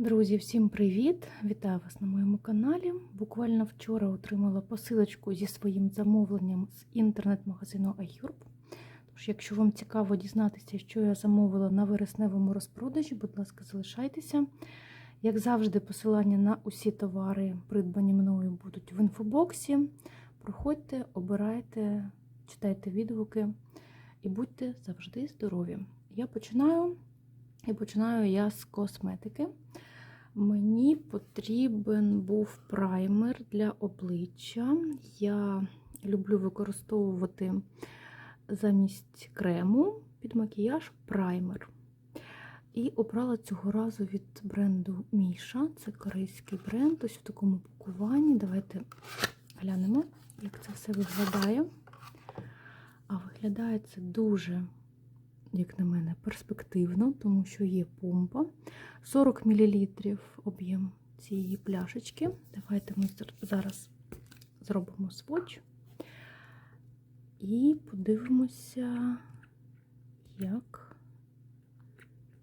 Друзі, всім привіт! Вітаю вас на моєму каналі. Буквально вчора отримала посилочку зі своїм замовленням з інтернет-магазину iHerb. Тож, якщо вам цікаво дізнатися, що я замовила на вересневому розпродажі, будь ласка, залишайтеся. Як завжди, посилання на усі товари, придбані мною, будуть в інфобоксі. Проходьте, обирайте, читайте відгуки і будьте завжди здорові. Я починаю. І починаю я з косметики. Мені потрібен був праймер для обличчя. Я люблю використовувати замість крему під макіяж праймер. І обрала цього разу від бренду Міша. Це корейський бренд, ось в такому пакуванні. Давайте глянемо, як це все виглядає. А виглядає це дуже як на мене, перспективно, тому що є помпа. 40 мл об'єм цієї пляшечки. Давайте ми зараз зробимо сводч і подивимося, як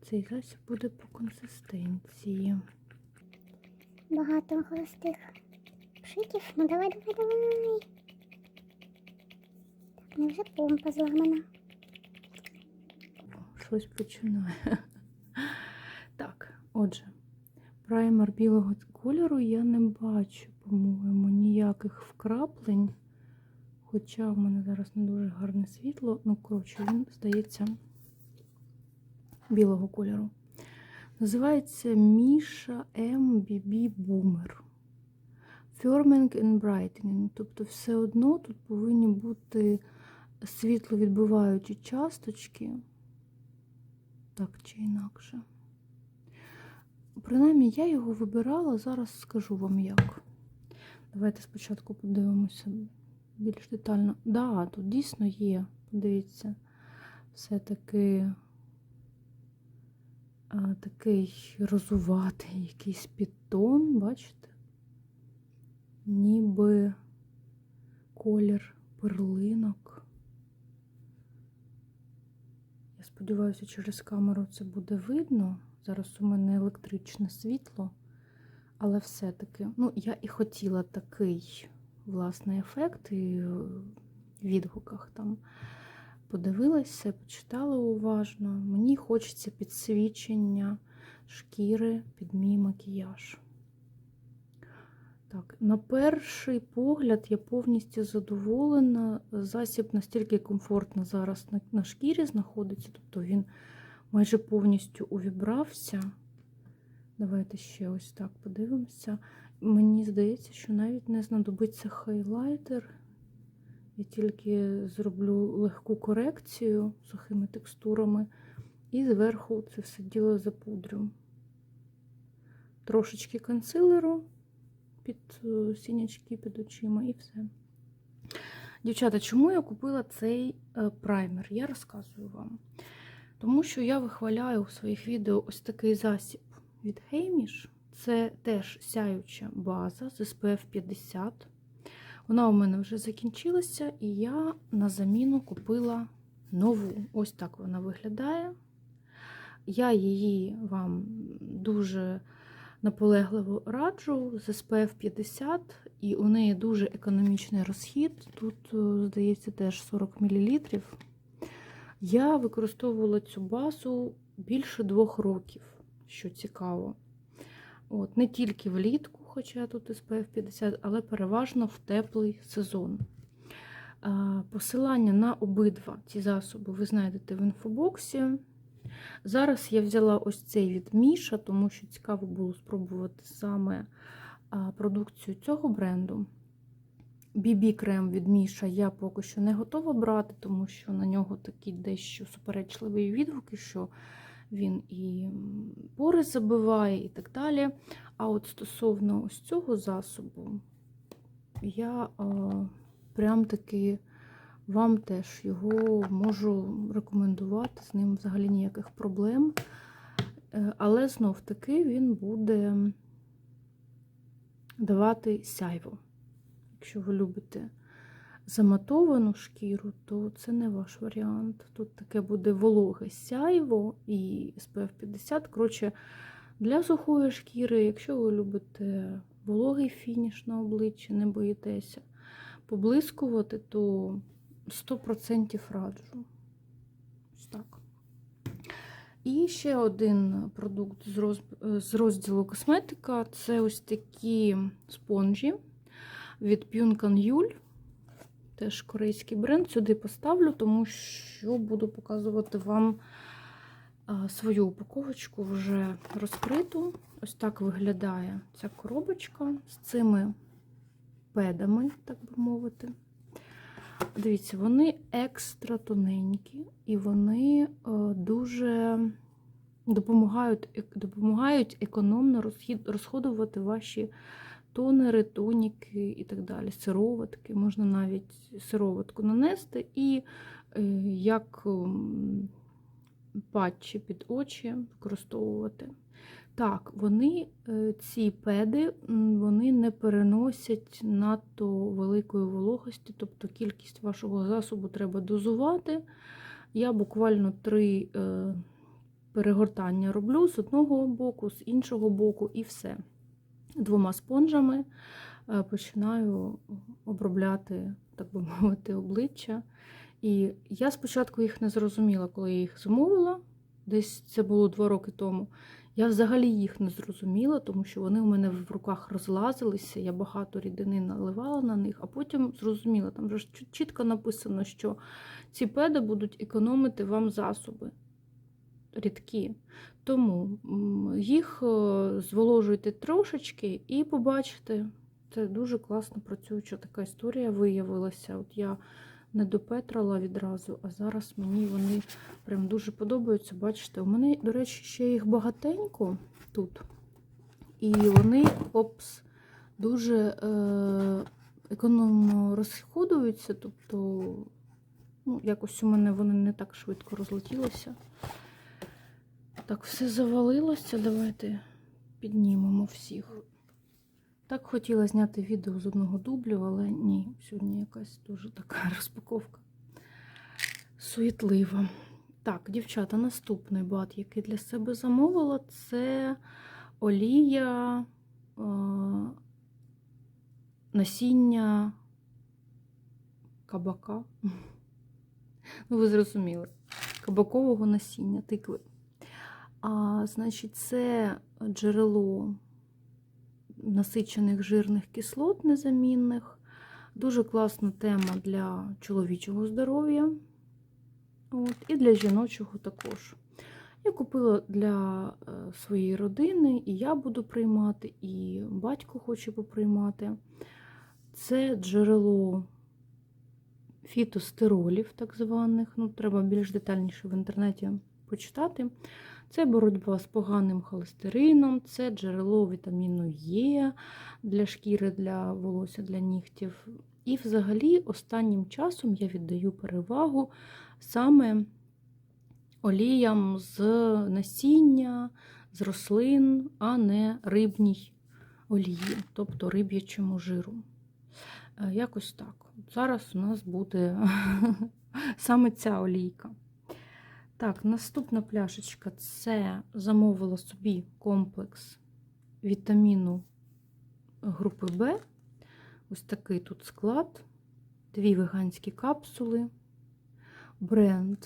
цей засіб буде по консистенції. Багато холостих пшиків. Ну давай, давай, давай. Так, невже помпа зламана? Щось починає. Так, отже, праймер білого кольору я не бачу, по-моєму, ніяких вкраплень. Хоча в мене зараз не дуже гарне світло, ну, коротше, він здається білого кольору. Називається Міша MBB Boomer. Firming and Brightening. Тобто, все одно тут повинні бути світловідбиваючі часточки так чи інакше. Принаймні, я його вибирала, зараз скажу вам як. Давайте спочатку подивимося більш детально. Так, да, тут дійсно є, подивіться, все-таки такий розуватий якийсь підтон, бачите? Ніби колір перлинок. Сподіваюся, через камеру це буде видно. Зараз у мене електричне світло, але все-таки, ну, я і хотіла такий власний ефект, і в відгуках там подивилася, почитала уважно. Мені хочеться підсвічення шкіри під мій макіяж. Так, на перший погляд я повністю задоволена. Засіб настільки комфортно зараз на, на шкірі знаходиться, тобто він майже повністю увібрався. Давайте ще ось так подивимося. Мені здається, що навіть не знадобиться хайлайтер. Я тільки зроблю легку корекцію сухими текстурами, і зверху це все діло запудрю. Трошечки консилеру під е, сінячки під очима і все. Дівчата, чому я купила цей е, праймер? Я розказую вам. Тому що я вихваляю у своїх відео ось такий засіб від Hamish. Це теж сяюча база з SPF 50. Вона у мене вже закінчилася, і я на заміну купила нову. Ось так вона виглядає. Я її вам дуже наполегливо раджу з SPF 50, і у неї дуже економічний розхід. Тут, е, здається, теж 40 мл. Я використовувала цю базу більше двох років, що цікаво. От, Не тільки влітку, хоча тут SPF 50, але переважно в теплий сезон. Посилання на обидва ці засоби ви знайдете в інфобоксі. Зараз я взяла ось цей від Міша, тому що цікаво було спробувати саме продукцію цього бренду. BB-крем від Міша я поки що не готова брати, тому що на нього такі дещо суперечливі відгуки, що він і пори забиває, і так далі. А от стосовно ось цього засобу, я прям таки. Вам теж його можу рекомендувати, з ним взагалі ніяких проблем. Е, але знов-таки він буде давати сяйво. Якщо ви любите заматовану шкіру, то це не ваш варіант. Тут таке буде вологе сяйво і SPF 50. Коротше, Для сухої шкіри, якщо ви любите вологий фініш на обличчі, не боїтеся поблискувати, то 100% раджу. Так. І ще один продукт з, роз... з розділу косметика це ось такі спонжі від P'юнкан Юль. Теж корейський бренд. Сюди поставлю, тому що буду показувати вам свою упаковочку вже розкриту. Ось так виглядає ця коробочка з цими педами, так би мовити. Дивіться, вони екстра тоненькі і вони е, дуже допомагають, допомагають економно розходувати ваші тонери, тоніки і так далі. Сироватки, можна навіть сироватку нанести і е, як м, патчі під очі використовувати. Так, вони, е, ці педи, вони не переносять надто великої вологості, тобто кількість вашого засобу треба дозувати. Я буквально три е, перегортання роблю з одного боку, з іншого боку, і все. Двома спонжами е, починаю обробляти, так би мовити, обличчя. І я спочатку їх не зрозуміла, коли я їх замовила. Десь це було два роки тому. Я взагалі їх не зрозуміла, тому що вони у мене в руках розлазилися, я багато рідини наливала на них, а потім зрозуміла, там вже чітко написано, що ці педи будуть економити вам засоби рідкі. Тому їх е, зволожуйте трошечки і побачите. Це дуже класно працююча така історія виявилася. От я не допетрала відразу, а зараз мені вони прям дуже подобаються. Бачите, у мене, до речі, ще їх багатенько тут. І вони опс, дуже е, економно розходуються. Тобто, ну, якось у мене вони не так швидко розлетілися. Так, все завалилося. Давайте піднімемо всіх. Так хотіла зняти відео з одного дублю, але ні, сьогодні якась дуже така розпаковка суетлива. Так, дівчата, наступний бат, який для себе замовила, це олія е, насіння кабака. Ну, ви зрозуміли, кабакового насіння, тикви. А, значить, це джерело насичених жирних кислот незамінних. Дуже класна тема для чоловічого здоров'я. От, і для жіночого також. Я купила для е, своєї родини, і я буду приймати, і батько хоче поприймати. Це джерело фітостеролів, так званих. Ну, треба більш детальніше в інтернеті почитати. Це боротьба з поганим холестерином, це джерело вітаміну Е для шкіри, для волосся, для нігтів. І взагалі останнім часом я віддаю перевагу саме оліям з насіння, з рослин, а не рибній олії, тобто риб'ячому жиру. Е, Якось так. Зараз у нас буде саме ця олійка. Так, наступна пляшечка це замовила собі комплекс вітаміну групи Б. Ось такий тут склад. Дві веганські капсули. Бренд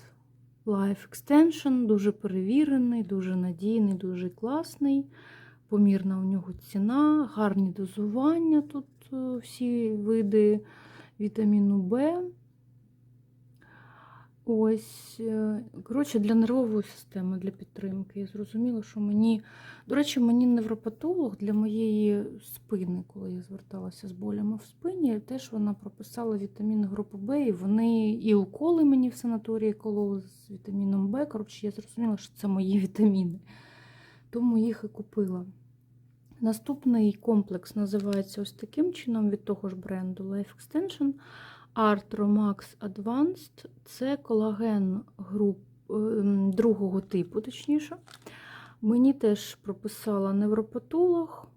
Life Extension, дуже перевірений, дуже надійний, дуже класний. Помірна у нього ціна, гарні дозування. Тут е, всі види вітаміну Б. Ось, е, коротше, для нервової системи, для підтримки. Я зрозуміла, що мені, до речі, мені невропатолог для моєї спини, коли я зверталася з болями в спині, теж вона прописала вітаміни групи Б, і вони і уколи мені в санаторії кололи з вітаміном Б. Коротше, я зрозуміла, що це мої вітаміни. Тому їх і купила. Наступний комплекс називається ось таким чином від того ж бренду Life Extension. Arthromax Advanced це колаген груп ем, другого типу, точніше. Мені теж прописала невропатолог.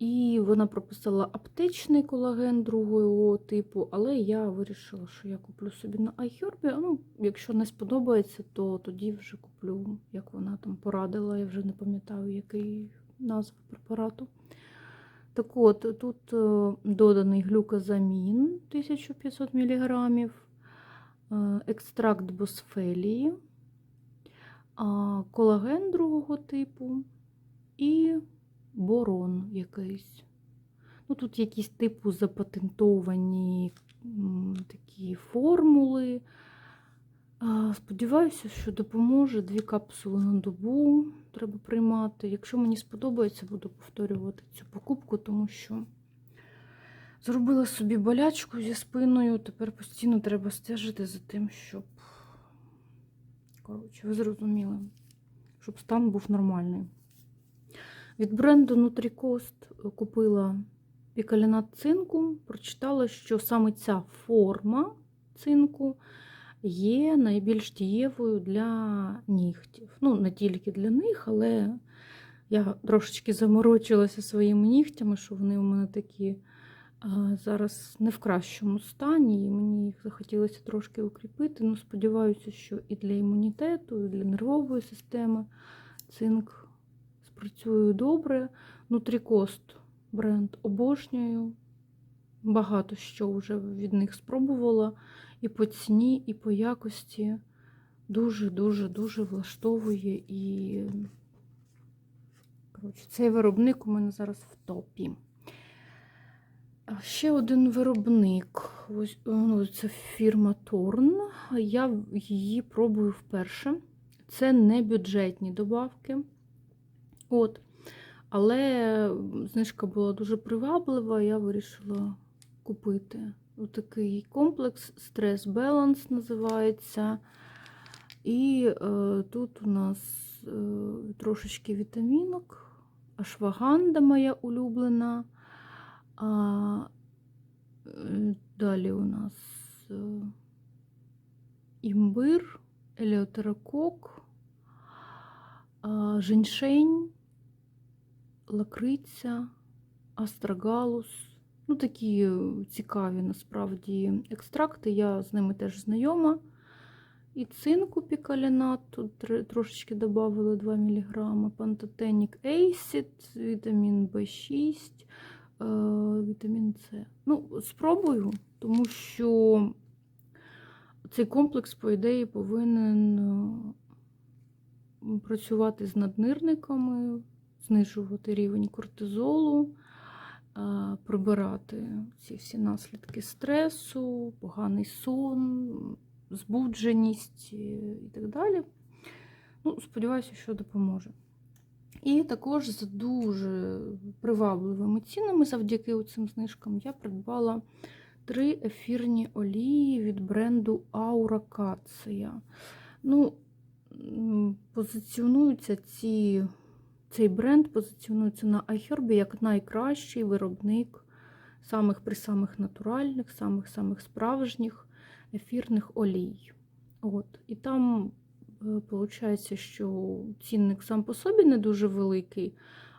І вона прописала аптечний колаген другого типу, але я вирішила, що я куплю собі на Айхербі. Ну, якщо не сподобається, то тоді вже куплю, як вона там порадила. Я вже не пам'ятаю, який назва препарату. Так от, тут е, доданий глюкозамін 1500 мг, е, екстракт босфелії, колаген другого типу і борон якийсь. Ну, тут якісь типу запатентовані такі формули. Сподіваюся, що допоможе дві капсули на добу. Треба приймати. Якщо мені сподобається, буду повторювати цю покупку, тому що зробила собі болячку зі спиною. Тепер постійно треба стежити за тим, щоб. Коротше, ви зрозуміли, щоб стан був нормальний. Від бренду Nutricost купила пікалінат цинку. Прочитала, що саме ця форма цинку є найбільш дієвою для нігтів. Ну, не тільки для них, але я трошечки заморочилася своїми нігтями, що вони у мене такі зараз не в кращому стані, і мені їх захотілося трошки укріпити. Ну, сподіваюся, що і для імунітету, і для нервової системи цинк спрацює добре. Нутрікост бренд обожнюю. Багато що вже від них спробувала. І по ціні, і по якості дуже-дуже-дуже влаштовує. І Коротше, цей виробник у мене зараз в топі. Ще один виробник. Ось ну, це фірма Торн. Я її пробую вперше. Це не бюджетні добавки. От. Але знижка була дуже приваблива, я вирішила купити такий комплекс Стрес Баланс називається. І е, тут у нас е, трошечки вітамінок, ашваганда моя улюблена. А, е, далі у нас е, імбир, елеотерокок, а, женьшень, лакриця, астрагалус. Ну, такі е, цікаві насправді екстракти, я з ними теж знайома. І цинку пікалінат, тут трошечки додали 2 мг, пантотенік Acid, вітамін В6, е, вітамін С. Ну, спробую, тому що цей комплекс, по ідеї, повинен е, працювати з наднирниками, знижувати рівень кортизолу прибирати ці всі наслідки стресу, поганий сон, збудженість і і так далі. Ну, Сподіваюся, що допоможе. І також за дуже привабливими цінами, завдяки цим знижкам, я придбала три ефірні олії від бренду Cassia. Ну, позиціонуються ці цей бренд позиціонується на iHerb як найкращий виробник самих при самих натуральних, самих-самих справжніх ефірних олій. От. І там виходить, що цінник сам по собі не дуже великий,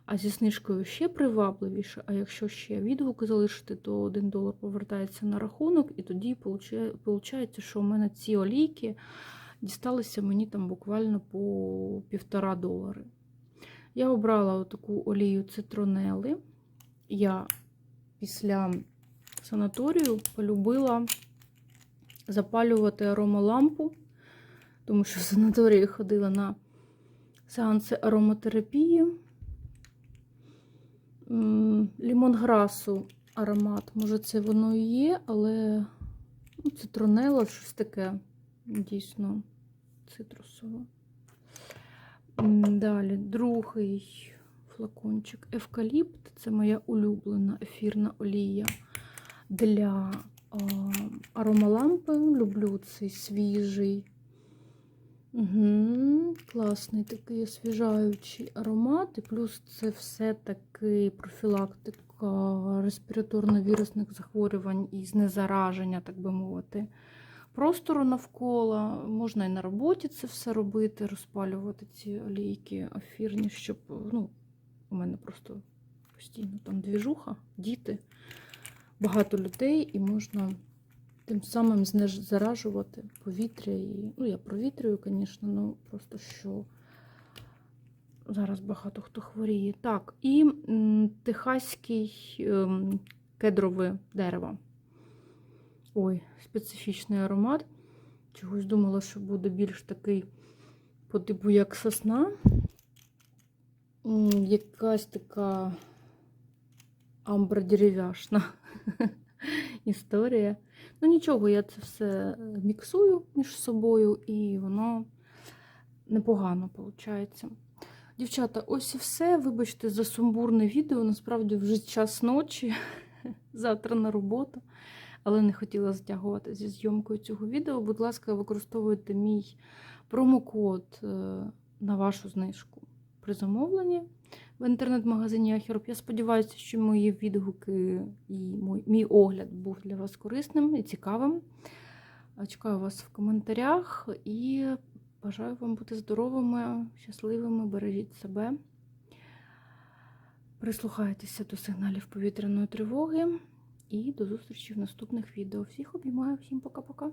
а зі знижкою ще привабливіше. А якщо ще відгук залишити, то 1 долар повертається на рахунок, і тоді виходить, що у мене ці олійки дісталися мені там буквально по півтора долари. Я обрала таку олію цитронели. Я після санаторію полюбила запалювати аромалампу, тому що в санаторії ходила на сеанси ароматерапії. Лімонграсу аромат. Може, це воно і є, але ну, цитронела, щось таке дійсно цитрусове. Далі другий флакончик Евкаліпт. Це моя улюблена ефірна олія для а, аромалампи. Люблю цей свіжий. Угу, класний такий освіжаючий аромат. І плюс це все-таки профілактика респіраторно-вірусних захворювань і знезараження, так би мовити простору навколо. Можна і на роботі це все робити, розпалювати ці олійки ефірні, щоб ну, у мене просто постійно там двіжуха, діти, багато людей, і можна тим самим заражувати повітря. І, ну, я провітрюю, звісно, ну просто що зараз багато хто хворіє. Так, і м, техаський ем, кедрове дерево. Ой, специфічний аромат. Чогось думала, що буде більш такий по типу як сосна. Якась така амбра-дерев'яшна історія. Ну нічого, я це все міксую між собою, і воно непогано виходить. Дівчата, ось і все. Вибачте за сумбурне відео. Насправді вже час ночі, завтра на роботу. Але не хотіла затягувати зі зйомкою цього відео. Будь ласка, використовуйте мій промокод е, на вашу знижку при замовленні в інтернет-магазині Ахіроп. Я сподіваюся, що мої відгуки і мій, мій огляд був для вас корисним і цікавим. Чекаю вас в коментарях і бажаю вам бути здоровими, щасливими, бережіть себе. Прислухайтеся до сигналів повітряної тривоги і до зустрічі в наступних відео. Всіх обіймаю, всім пока-пока.